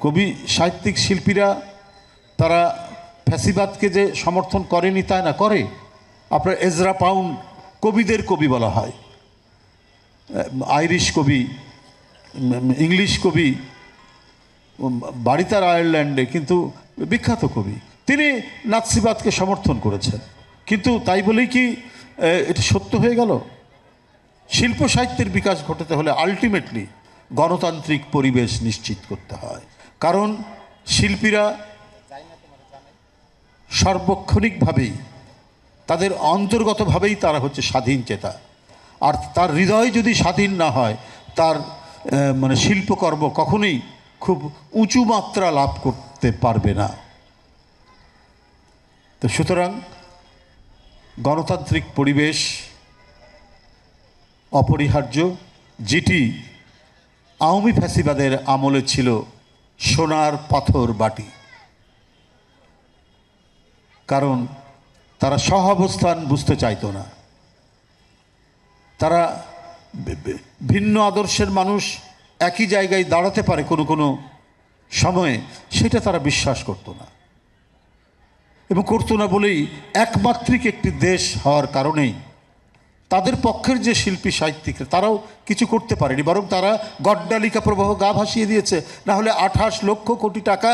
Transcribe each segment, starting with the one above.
কবি সাহিত্যিক শিল্পীরা তারা ফ্যাসিবাদকে যে সমর্থন করেনি তাই না করে। আপনার এজরা পাউন্ড কবিদের কবি বলা হয়। আইরিশ কবি ইংলিশ কবি উম, বাড়ি তার আয়ারল্যান্ডে কিন্তু বিখ্যাত কবি। তিনি নাৎসিবাদকে সমর্থন করেছেন। কিন্তু তাই বলেই কি এটা সত্য হয়ে গেল? শিল্প সাহিত্যের বিকাশ ঘটাতে হলে আলটিমেটলি গণতান্ত্রিক পরিবেশ নিশ্চিত করতে হয়। কারণ শিল্পীরা সার্বক্ষণিকভাবেই, তাদের অন্তর্গতভাবেই তারা হচ্ছে স্বাধীন চেতা। আর তার হৃদয় যদি স্বাধীন না হয়, তার মানে শিল্পকর্ম কখনোই খুব উঁচু মাত্রা লাভ করতে পারবে না। তো সুতরাং গণতান্ত্রিক পরিবেশ অপরিহার্য, যেটি আওয়ামী ফ্যাসিবাদের আমলে ছিল সোনার পাথর বাটি। কারণ তারা সহাবস্থান বুঝতে চাইতো না। তারা ভিন্ন আদর্শের মানুষ একই জায়গায় দাঁড়াতে পারে কোনো কোনো সময়ে, সেটা তারা বিশ্বাস করতো না। এবং করতো না বলেই একমাত্রিক একটি দেশ হওয়ার কারণেই তাদের পক্ষের যে শিল্পী সাহিত্যিকরা, তারাও কিছু করতে পারেনি, বরং তারা গড্ডালিকা প্রবাহ গা ভাসিয়ে দিয়েছে। না হলে আঠাশ লক্ষ কোটি টাকা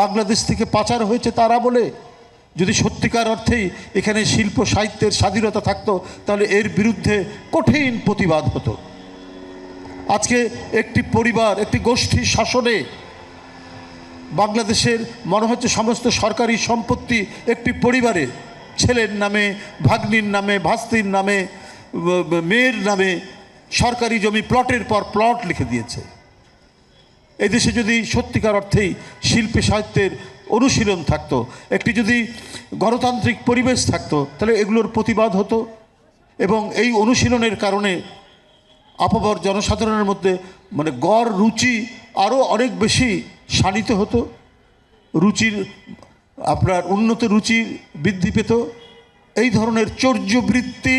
বাংলাদেশ থেকে পাচার হয়েছে তারা বলে। যদি সত্যিকার অর্থেই এখানে শিল্প সাহিত্যের স্বাধীনতা থাকতো, তাহলে এর বিরুদ্ধে কঠিন প্রতিবাদ হতো। আজকে একটি পরিবার, একটি গোষ্ঠীর শাসনে বাংলাদেশের মনে হচ্ছে সমস্ত সরকারি সম্পত্তি একটি পরিবারে ছেলের নামে, ভাগ্নির নামে, ভাস্তির নামে মেয়ের নামে সরকারি জমি প্লটের পর প্লট লিখে দিয়েছে। এদেশে যদি সত্যিকার অর্থেই শিল্পী সাহিত্যের অনুশীলন থাকতো, একটি যদি গণতান্ত্রিক পরিবেশ থাকতো, তাহলে এগুলোর প্রতিবাদ হতো এবং এই অনুশীলনের কারণে আপাবর জনসাধারণের মধ্যে মানে গড় রুচি আরও অনেক বেশি শানিত হতো। রুচির, আপনার উন্নত রুচি বৃদ্ধি পেত। এই ধরনের চর্যবৃত্তি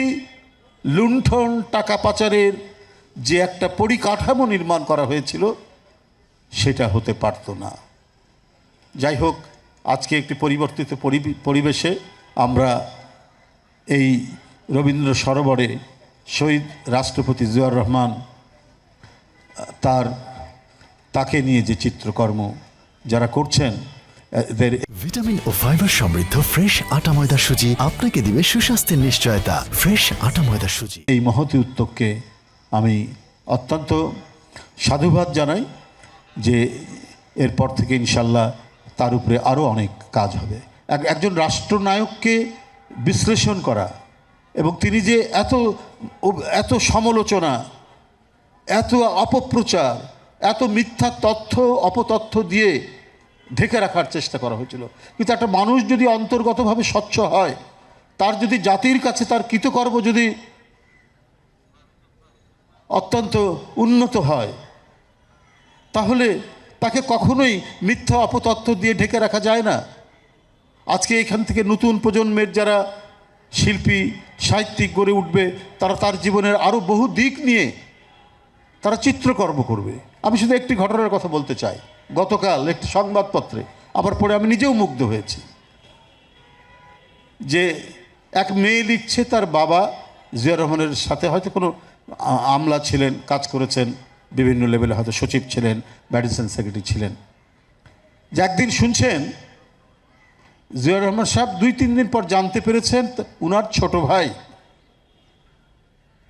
লুণ্ঠন টাকা পাচারের যে একটা পরিকাঠামো নির্মাণ করা হয়েছিল, সেটা হতে পারতো না। যাই হোক, আজকে একটি পরিবর্তিত পরিবে- পরিবেশে আমরা এই রবীন্দ্র সরোবরে শহীদ রাষ্ট্রপতি জিয়াউর রহমান তার, তাকে নিয়ে যে চিত্রকর্ম যারা করছেন ভিটামিন ও ফাইবার সমৃদ্ধ ফ্রেশ আটা ময়দা সুজি আপনাকে দিবে সুস্বাস্থ্যের নিশ্চয়তা। ফ্রেশ আটা ময়দা সুজি। এই মহতি উদ্যোগকে আমি অত্যন্ত সাধুবাদ জানাই যে এরপর থেকে ইনশাল্লাহ তার উপরে আরও অনেক কাজ হবে। এক- একজন রাষ্ট্রনায়ককে বিশ্লেষণ করা এবং তিনি যে এত এত সমালোচনা এত অপপ্রচার এত মিথ্যা তথ্য অপতথ্য দিয়ে ঢেকে রাখার চেষ্টা করা হয়েছিল। কিন্তু একটা মানুষ যদি অন্তর্গতভাবে স্বচ্ছ হয়, তার যদি জাতির কাছে তার কৃতকর্ম যদি অত্যন্ত উন্নত হয়, তাহলে তাকে কখনোই মিথ্যা অপতথ্য দিয়ে ঢেকে রাখা যায় না। আজকে এখান থেকে নতুন প্রজন্মের যারা শিল্পী, সাহিত্যিক গড়ে উঠবে, তারা তার জীবনের আরও বহু দিক নিয়ে তারা চিত্রকর্ম করবে। আমি শুধু একটি ঘটনার কথা বলতে চাই। গতকাল একটি সংবাদপত্রে, আবার পরে আমি নিজেও মুগ্ধ হয়েছি। যে এক মেয়ে লিখছে তার বাবা জিয়া রহমানের সাথে হয়তো কোনো আমলা ছিলেন, কাজ করেছেন, বিভিন্ন লেভেলে হয়তো সচিব ছিলেন মেডিসিন সেক্রেটারি ছিলেন। যে একদিন শুনছেন জিয়া রহমান সাহেব দুই, তিন দিন পর জানতে পেরেছেন উনার ছোট ভাই।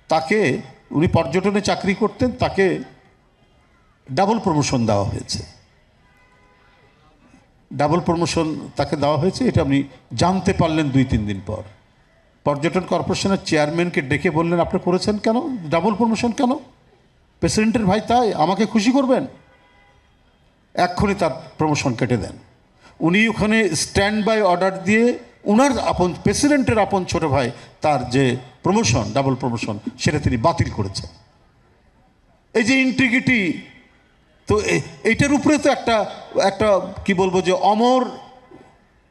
তাকে উনি পর্যটনে চাকরি করতেন, তাকে ডাবল প্রমোশন দেওয়া হয়েছে। ডাবল প্রমোশন তাকে দেওয়া হয়েছে, এটা আপনি জানতে পারলেন দুই তিন দিন পর। পর্যটন কর্পোরেশনের চেয়ারম্যানকে ডেকে বললেন, আপনি করেছেন কেন? ডাবল প্রমোশন কেন? প্রেসিডেন্টের ভাই তাই, আমাকে খুশি করবেন? এক্ষুনি তার প্রমোশন কেটে দেন। উনি ওখানে স্ট্যান্ড বাই অর্ডার দিয়ে উনার আপন, প্রেসিডেন্টের আপন ছোট ভাই, তার যে প্রমোশন ডাবল প্রমোশন সেটা তিনি বাতিল করেছেন। এই যে ইন্টিগ্রিটি তো এইটার উপরে তো একটা একটা, কি বলব যে অমর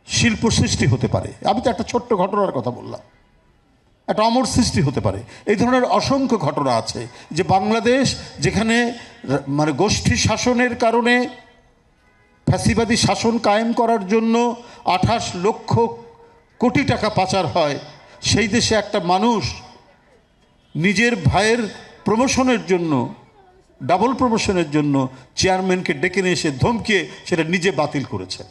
শিল্প সৃষ্টি হতে পারে। আমি তো একটা ছোট্ট ঘটনার কথা বললাম। একটা অমর সৃষ্টি হতে পারে। এই ধরনের অসংখ্য ঘটনা আছে যে বাংলাদেশ যেখানে মানে গোষ্ঠী শাসনের কারণে ফ্যাসিবাদী শাসন কায়েম করার জন্য আঠাশ লক্ষ কোটি টাকা পাচার হয়, সেই দেশে একটা মানুষ নিজের ভাইয়ের প্রমোশনের জন্য ডাবল প্রমোশনের জন্য চেয়ারম্যানকে ডেকে নিয়ে এসে ধমকিয়ে সেটা নিজে বাতিল করেছে।